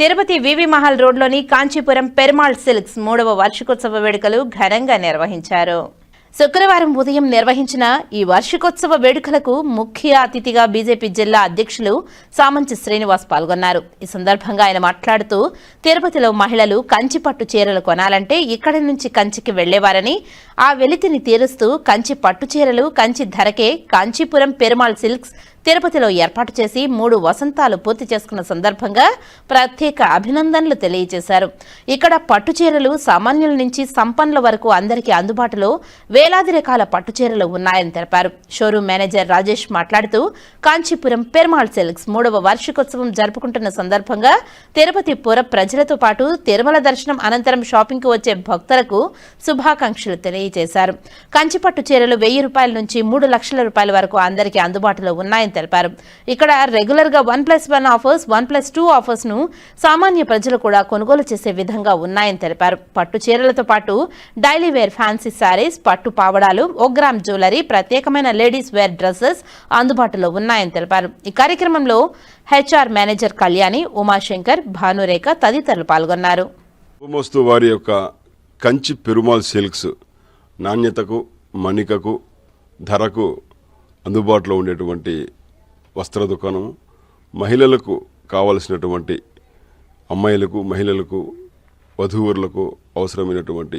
తిరుపతి వివి మహల్ రోడ్లోని కాంచీపురం పెర్మాల్ సిల్క్స్ మూడవ వార్షికోత్సవ వేడుకలు ఘనంగా నిర్వహించారు. శుక్రవారం ఉదయం నిర్వహించిన ఈ వార్షికోత్సవ వేడుకలకు ముఖ్య అతిథిగా బీజేపీ జిల్లా అధ్యక్షులు సామంచి శ్రీనివాస్ పాల్గొన్నారు. ఈ సందర్భంగా ఆయన మాట్లాడుతూ తిరుపతిలో మహిళలు కంచి పట్టు చీరలు కొనాలంటే ఇక్కడి నుంచి కంచికి వెళ్ళేవారని ఆ వెలితిని తీరుస్తూ కంచి పట్టు చీరలు కంచి ధరకే కాంచీపురం పెరుమాల్ సిల్క్స్ తిరుపతిలో ఏర్పాటు చేసి మూడు వసంతాలు పూర్తి చేసుకున్న సందర్భంగా ప్రత్యేక అభినందనలు తెలియజేశారు. ఇక్కడ పట్టు చీరలు సామాన్యుల నుంచి సంపన్నుల వరకు అందరికీ అందుబాటులో వేలాది రకాల పట్టు చీరలు ఉన్నాయని తెలిపారు. షోరూం మేనేజర్ రాజేష్ మాట్లాడుతూ కాంచీపురం పెరుమాళ్ సిల్క్స్ మూడవ వార్షికోత్సవం జరుపుకుంటున్న సందర్భంగా తిరుపతి పుర ప్రజలతో పాటు తిరుమల దర్శనం అనంతరం షాపింగ్కు వచ్చే భక్తులకు శుభాకాంక్షలు తెలియజేశారు. కంచిపట్టు చీరలు వెయ్యి రూపాయల నుంచి మూడు లక్షల రూపాయల వరకు అందరికీ అందుబాటులో ఉన్నాయని తెలిపారు. ఇక్కడ రెగ్యులర్గా one plus one offers one plus two ఆఫర్స్ను సామాన్య ప్రజలు కూడా కొనుగోలు చేసే విధంగా ఉన్నాయని తెలిపారు. పట్టు చీరలతో పాటు డైలీ వేర్ ఫ్యాన్సీ శారీస్ పట్టు పావడాలు ఒక గ్రామ్ జ్యువెలరీ ప్రత్యేకమైన లేడీస్ వేర్ డ్రెస్సెస్ అందుబాటులో ఉన్నాయని తెలిపారు. ఈ కార్యక్రమంలో హెచ్ఆర్ మేనేజర్ కళ్యాణి ఉమాశంకర్ భానురేఖ తదితరులు పాల్గొన్నారు. మోస్తూ వారి యొక్క కంచి పెరుమాల్ సిల్క్స్ నాణ్యతకు మణికకు ధరకు అందుబాటులో ఉండేటువంటి వస్త్ర దుకాణం మహిళలకు కావలసినటువంటి అమ్మాయిలకు మహిళలకు వధూవరులకు అవసరమైనటువంటి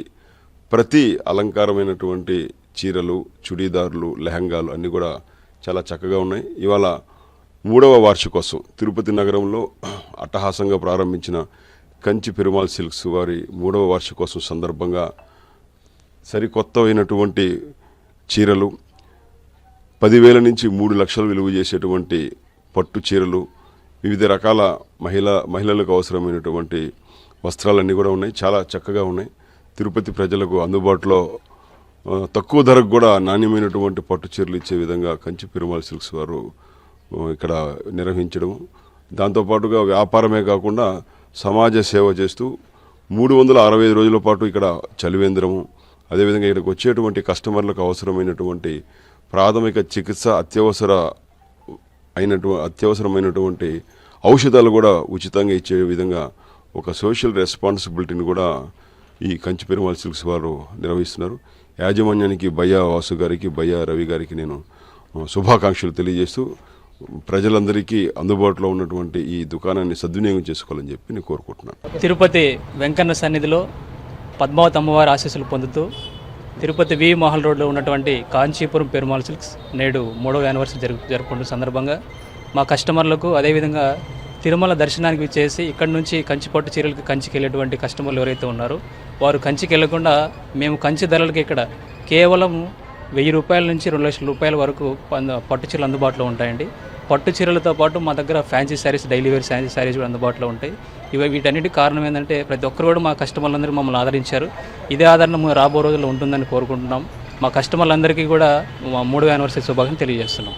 ప్రతి అలంకారమైనటువంటి చీరలు చుడీదారులు లెహంగాలు అన్నీ కూడా చాలా చక్కగా ఉన్నాయి. ఇవాళ మూడవ వార్షికోత్సవం. తిరుపతి నగరంలో అట్టహాసంగా ప్రారంభించిన కంచి పెరుమాల్ సిల్క్స్ వారి మూడవ వార్షికోత్సవం సందర్భంగా సరికొత్తవైనటువంటి చీరలు పదివేల నుంచి మూడు లక్షలు విలువ చేసేటువంటి పట్టు చీరలు వివిధ రకాల మహిళ మహిళలకు అవసరమైనటువంటి వస్త్రాలన్నీ కూడా ఉన్నాయి. చాలా చక్కగా ఉన్నాయి. తిరుపతి ప్రజలకు అందుబాటులో తక్కువ ధరకు కూడా నాణ్యమైనటువంటి పట్టు చీరలు ఇచ్చే విధంగా కంచి పెరుమాల్ సిల్క్స్ వారు ఇక్కడ నిర్వహించడం దాంతోపాటుగా వ్యాపారమే కాకుండా సమాజ సేవ చేస్తూ మూడు వందల అరవై ఐదు రోజుల పాటు ఇక్కడ చలివేంద్రము అదేవిధంగా ఇక్కడికి వచ్చేటువంటి కస్టమర్లకు అవసరమైనటువంటి ప్రాథమిక చికిత్స అత్యవసర అయినటు అత్యవసరమైనటువంటి ఔషధాలు కూడా ఉచితంగా ఇచ్చే విధంగా ఒక సోషల్ రెస్పాన్సిబిలిటీని కూడా ఈ కంచి పెరుమాల్ సిల్క్స్ వారు నిర్వహిస్తున్నారు. యాజమాన్యానికి భయ్యా వాసు గారికి భయ్యా రవి గారికి నేను శుభాకాంక్షలు తెలియజేస్తూ ప్రజలందరికీ అందుబాటులో ఉన్నటువంటి ఈ దుకాణాన్ని సద్వినియోగం చేసుకోవాలని చెప్పి నేను కోరుకుంటున్నాను. తిరుపతి వెంకన్న సన్నిధిలో పద్మావతి అమ్మవారి ఆశీస్సులు పొందుతూ తిరుపతి వి మహల్ రోడ్లో ఉన్నటువంటి కాంచీపురం పెరుమాల్ సిల్క్స్ నేడు మూడవ యానివర్సరీ జరుపు జరుపుకుంటున్న సందర్భంగా మా కస్టమర్లకు అదేవిధంగా తిరుమల దర్శనానికి చేసి ఇక్కడి నుంచి కంచి పట్టు చీరలకు కంచికి వెళ్ళేటువంటి కస్టమర్లు ఎవరైతే ఉన్నారో వారు కంచికెళ్ళకుండా మేము కంచి ధరలకి ఇక్కడ కేవలం వెయ్యి రూపాయల నుంచి రెండు లక్షల రూపాయల వరకు పంద- పట్టు చీరలు అందుబాటులో ఉంటాయండి. పట్టు చీరలతో పాటు మా దగ్గర fancy sarees daily wear fancy sarees కూడా అందుబాటులో ఉంటాయి. ఇవి వీటన్నిటి కారణం ఏంటంటే ప్రతి ఒక్కరు కూడా మా కస్టమర్లందరూ మమ్మల్ని ఆదరించారు. ఇదే ఆదరణ రాబో రోజుల్లో ఉంటుందని కోరుకుంటున్నాం. మా కస్టమర్లందరికీ కూడా మా మూడో యానివర్సరీ శుభాకాంక్షలు తెలియజేస్తున్నాం.